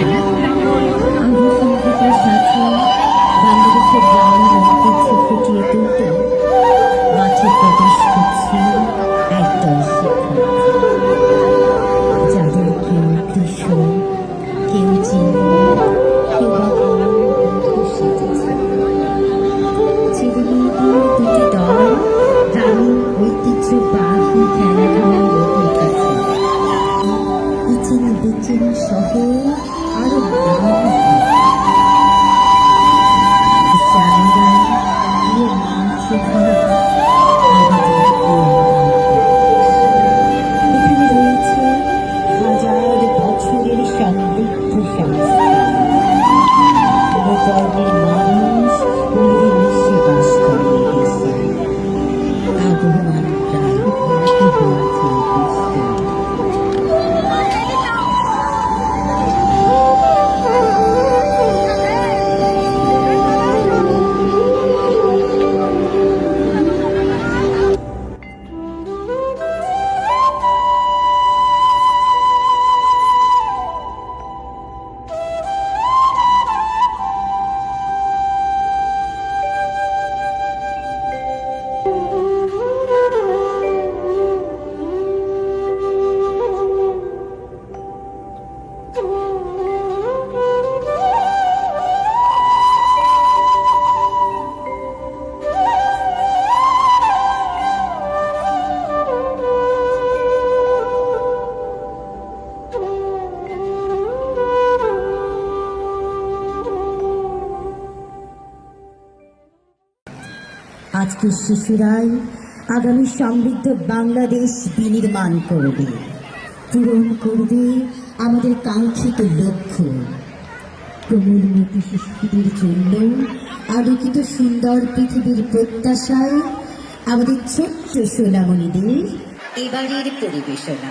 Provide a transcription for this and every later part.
Amen. আজকের শিশুরাই আগামী সমৃদ্ধ বাংলাদেশ বিনির্মাণ করবে। পূরণ করবে আমাদের কাঙ্ক্ষিত লক্ষ্য। প্রমূলমতি শিশুদের জন্য আলোকিত সুন্দর পৃথিবীর প্রত্যাশায় আমাদের ছোট্ট সোনামণিদের এবারের পরিবেশনা।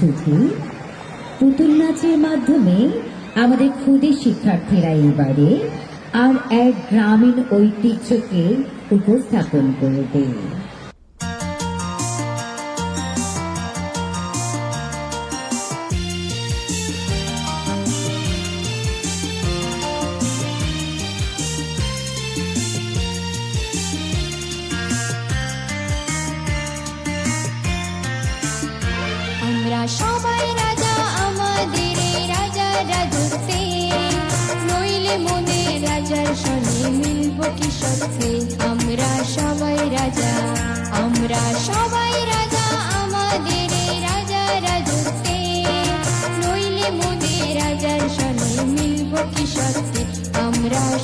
শুধু পুতুল নাচের মাধ্যমে আমাদের ক্ষুদে শিক্ষার্থীরা এবারে আর এক গ্রামীণ ঐতিহ্যকে উপস্থাপন করবে।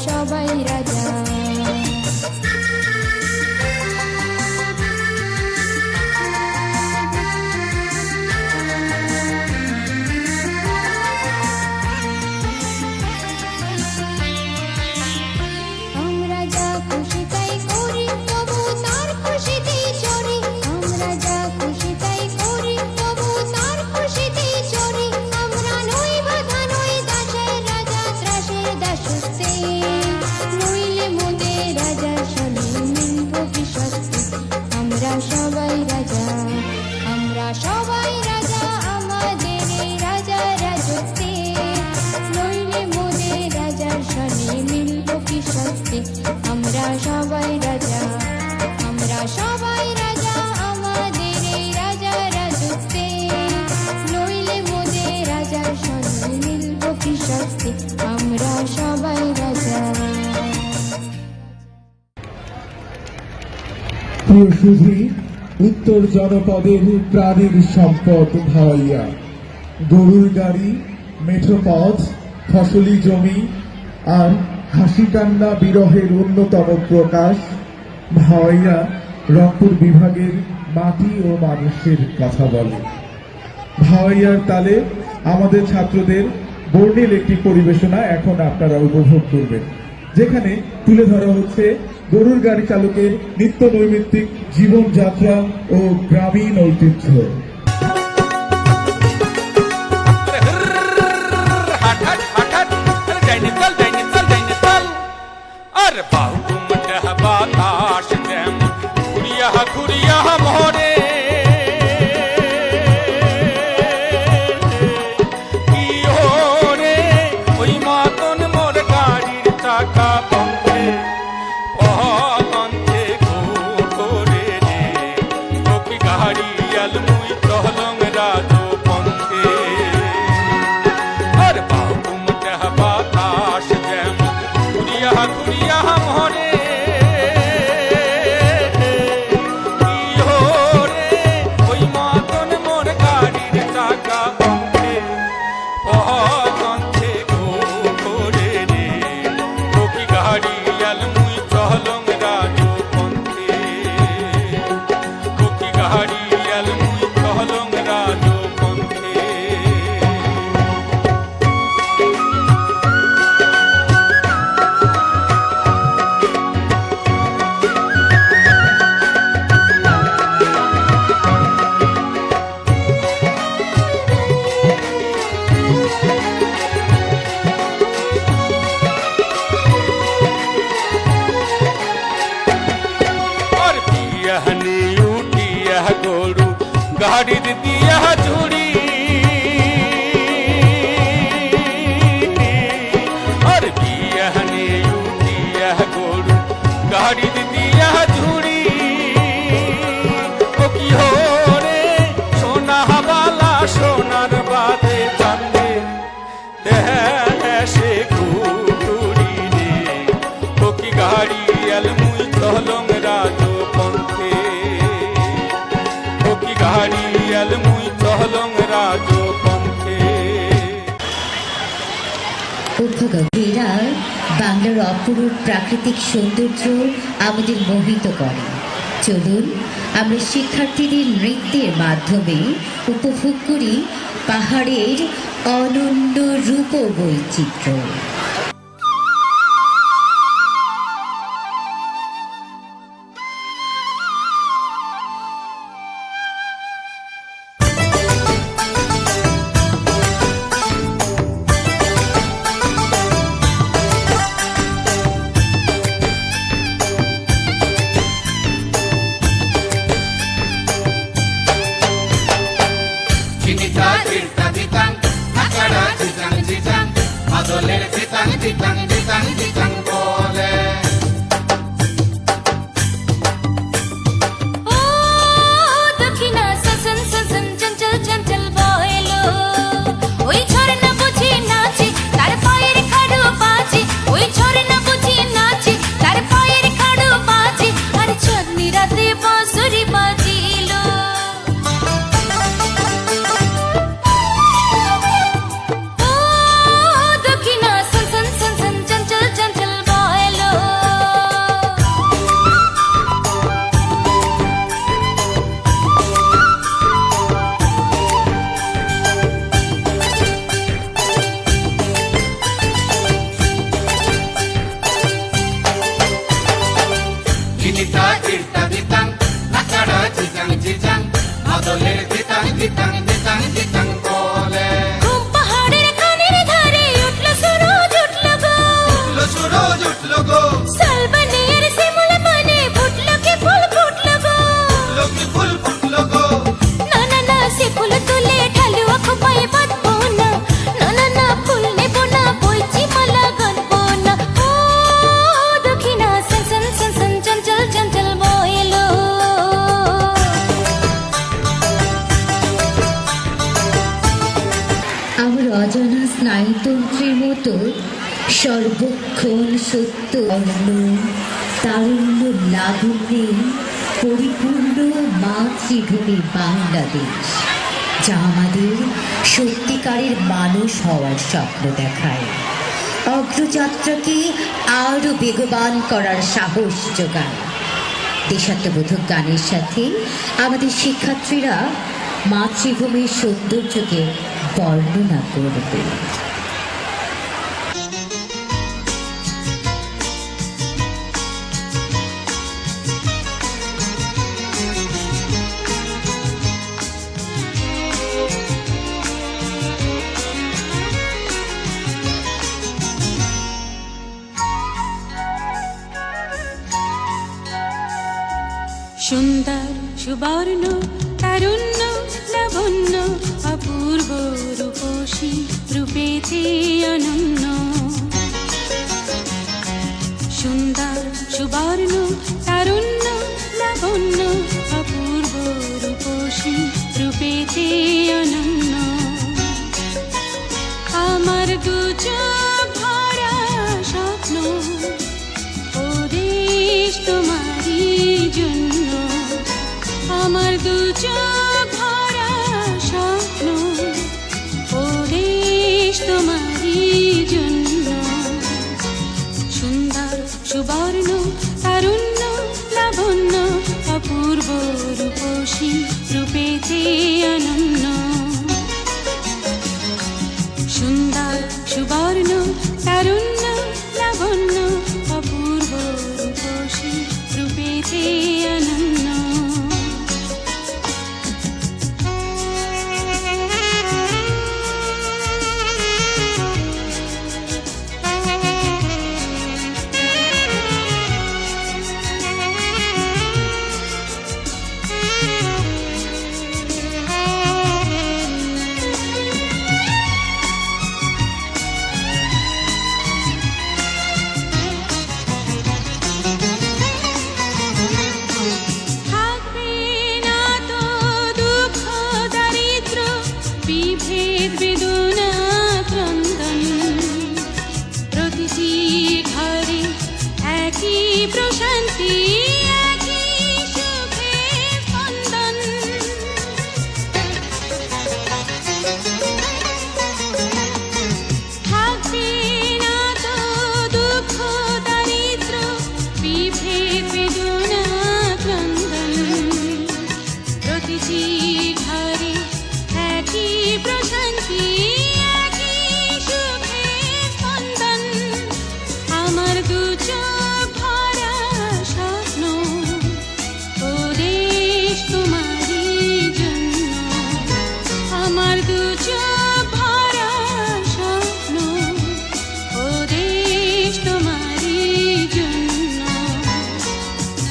Shout out. শক্তি আমরা সবাই রাজা উত্তর জনপদের প্রাণীর সম্পদ ভাইয়া গরুর গাড়ি মেঠো পথ ফসলি জমি আর হাসি কান্না বিরহের অন্যতম প্রকাশ ভাওয়াইয়া রংপুর বিভাগের মাটি ও মানুষের কথা বলে। ভাওয়াইয়ার তালে আমাদের ছাত্রদের বর্ণিল একটি পরিবেশনা এখন আপনারা উপভোগ করবেন যেখানে তুলে ধরা হচ্ছে গরুর গাড়ি চালকের নিত্য নৈমিত্তিক জীবনযাত্রা ও গ্রামীণ ঐতিহ্য আর বাহু অপরূপ প্রাকৃতিক সৌন্দর্য আমাদের মোহিত করে। চলুন, আমরা শিক্ষার্থীদের নৃত্যের মাধ্যমে উপভোগ করি পাহাড়ের অনন্য রূপ বৈচিত্র্য সর্বক্ষণ সত্য তারুণ্য লাবণ্যে পরিপূর্ণ মাতৃভূমি বাংলাদেশ, যা আমাদের সত্যিকারের মানুষ হওয়ার স্বপ্ন দেখায়। অগ্রযাত্রাকে আরও বেগবান করার সাহস যোগায়। দেশাত্মবোধক গানের সাথে আমাদের শিক্ষার্থীরা মাতৃভূমির সৌন্দর্যকে বর্ণনা করবে। সুবর্ণ সুবর্ণ তারুণ্য লাবণ্য অপূর্ব রূপসী রূপেতে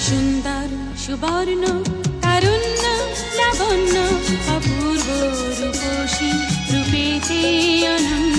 সুন্দর সুবর্ণ তারুণ্য লাবণ্য অপূর্ব রূপসী রূপেতে অনন্য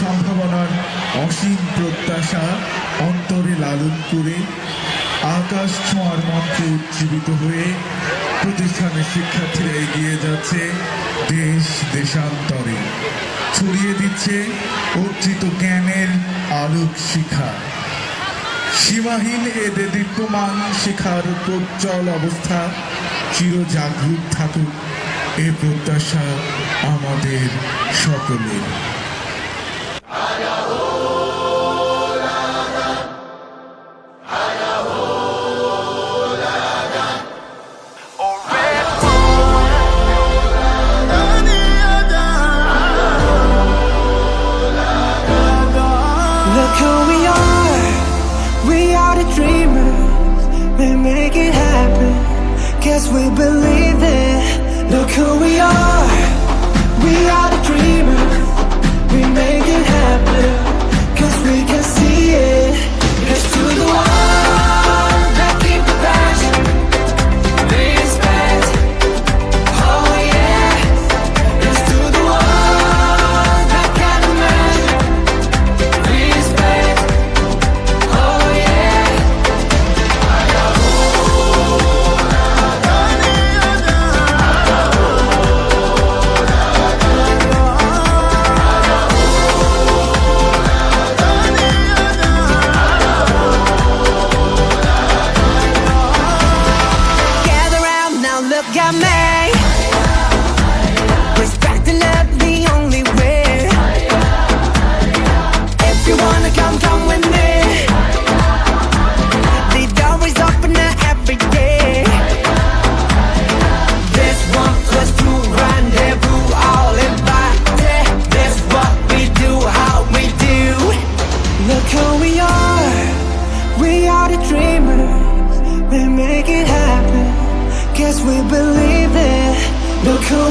সম্ভাবনার অসীম প্রত্যাশা অন্তরে লালন করে আকাশ ছোঁয়ার মঞ্চে উজ্জীবিত হয়ে প্রতিষ্ঠানের শিক্ষার্থীরা এগিয়ে যাচ্ছে দেশ দেশান্তরে। ছড়িয়ে দিচ্ছে অর্জিত জ্ঞানের আলোক শিখা। সীমাহীন এ দীপ্যমান শিখার প্রজ্জ্বল অবস্থা চিরজাগরুক থাকুক এ প্রত্যাশা আমাদের সকলের। We are the dreamers, we make it happen. Guess we believe it, look who we are. We are the dreamers, we make it happen. Cause we can see it, it's to the world believe it. Look who